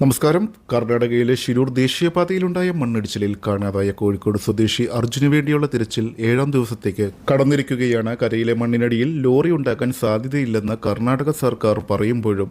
നമസ്കാരം. കർണാടകയിലെ ശിരൂർ ദേശീയപാതയിലുണ്ടായ മണ്ണിടിച്ചിലിൽ കാണാതായ കോഴിക്കോട് സ്വദേശി അർജുന് വേണ്ടിയുള്ള തിരച്ചിൽ ഏഴാം ദിവസത്തേക്ക് കടന്നിരിക്കുകയാണ്. കരയിലെ മണ്ണിനടിയിൽ ലോറി ഉണ്ടാക്കാൻ സാധ്യതയില്ലെന്ന് കർണാടക സർക്കാർ പറയുമ്പോഴും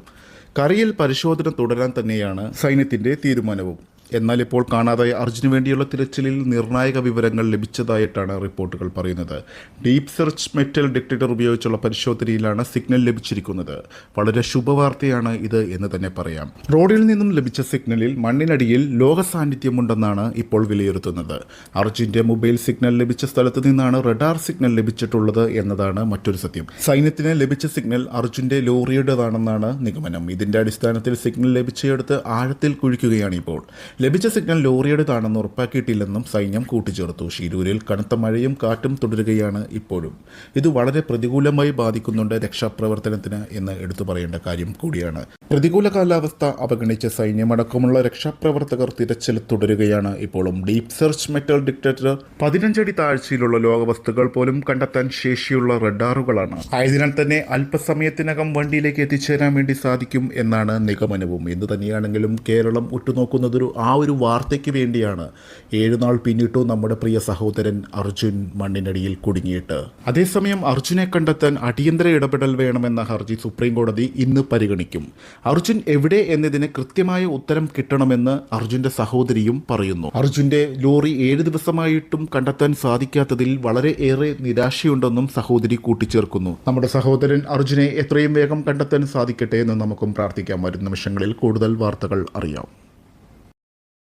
കരയിൽ പരിശോധന തുടരാൻ തന്നെയാണ് സൈന്യത്തിന്റെ തീരുമാനവും. എന്നാൽ ഇപ്പോൾ കാണാതായ അർജുന് വേണ്ടിയുള്ള തിരച്ചിലിൽ നിർണായക വിവരങ്ങൾ ലഭിച്ചതായിട്ടാണ് റിപ്പോർട്ടുകൾ പറയുന്നത്. ഡീപ് സെർച്ച് മെറ്റൽ ഡിറ്റക്ടർ ഉപയോഗിച്ചുള്ള പരിശോധനയിലാണ് സിഗ്നൽ ലഭിച്ചിരിക്കുന്നത്. വളരെ ശുഭവാർത്തയാണ് ഇത് എന്ന് തന്നെ പറയാം. റോഡിൽ നിന്നും ലഭിച്ച സിഗ്നലിൽ മണ്ണിനടിയിൽ ലോക സാന്നിധ്യമുണ്ടെന്നാണ് ഇപ്പോൾ വിലയിരുത്തുന്നത്. അർജുന്റെ മൊബൈൽ സിഗ്നൽ ലഭിച്ച സ്ഥലത്ത് നിന്നാണ് റഡാർ സിഗ്നൽ ലഭിച്ചിട്ടുള്ളത് എന്നതാണ് മറ്റൊരു സത്യം. സൈന്യത്തിന് ലഭിച്ച സിഗ്നൽ അർജുന്റെ ലോറിയുടേതാണെന്നാണ് നിഗമനം. ഇതിന്റെ അടിസ്ഥാനത്തിൽ സിഗ്നൽ ലഭിച്ചയിടത്ത് ആഴത്തിൽ കുഴിക്കുകയാണ് ഇപ്പോൾ. ലഭിച്ച സിഗ്നൽ ലോറിയുടേതാണെന്ന് ഉറപ്പാക്കിയിട്ടില്ലെന്നും സൈന്യം കൂട്ടിച്ചേർത്തു. ഷിരൂരിൽ കനത്ത മഴയും കാറ്റും തുടരുകയാണ് ഇപ്പോഴും. ഇത് വളരെ പ്രതികൂലമായി ബാധിക്കുന്നുണ്ട് രക്ഷാപ്രവർത്തനത്തിന് എന്ന് എടുത്തു പറയേണ്ട കാര്യം കൂടിയാണ്. പ്രതികൂല കാലാവസ്ഥ അവഗണിച്ച് സൈന്യമടക്കമുള്ള രക്ഷാപ്രവർത്തകർ തിരച്ചിൽ തുടരുകയാണ് ഇപ്പോഴും. ഡീപ് സെർച്ച് മെറ്റൽ ഡിറ്റക്ടർ പതിനഞ്ചടി താഴ്ചയിലുള്ള ലോകവസ്തുക്കൾ പോലും കണ്ടെത്താൻ ശേഷിയുള്ള റഡാറുകളാണ്. ആയതിനാൽ തന്നെ അല്പസമയത്തിനകം വണ്ടിയിലേക്ക് എത്തിച്ചേരാൻ വേണ്ടി സാധിക്കും എന്നാണ് നിഗമനവും. എന്തു തന്നെയാണെങ്കിലും കേരളം ഉറ്റുനോക്കുന്നതൊരു ആ ഒരു വാർത്തയ്ക്ക് വേണ്ടിയാണ് ഏഴുനാൾ പിന്നിട്ടു നമ്മുടെ പ്രിയ സഹോദരൻ അർജുൻ മണ്ണിനടിയിൽ കുടുങ്ങിയിട്ട്. അതേസമയം അർജുനെ കണ്ടെത്താൻ അടിയന്തര ഇടപെടൽ വേണമെന്ന ഹർജി സുപ്രീം കോടതി ഇന്ന് പരിഗണിക്കും. അർജുൻ എവിടെ എന്നതിന് കൃത്യമായ ഉത്തരം കിട്ടണമെന്ന് അർജുന്റെ സഹോദരിയും പറയുന്നു. അർജുന്റെ ലോറി ഏഴ് ദിവസമായിട്ടും കണ്ടെത്താൻ സാധിക്കാത്തതിൽ വളരെ ഏറെ നിരാശയുണ്ടെന്നും സഹോദരി കൂട്ടിച്ചേർക്കുന്നു. നമ്മുടെ സഹോദരൻ അർജുനെ എത്രയും വേഗം കണ്ടെത്താൻ സാധിക്കട്ടെ എന്ന് നമുക്കും പ്രാർത്ഥിക്കാം. വരും നിമിഷങ്ങളിൽ കൂടുതൽ വാർത്തകൾ അറിയാം.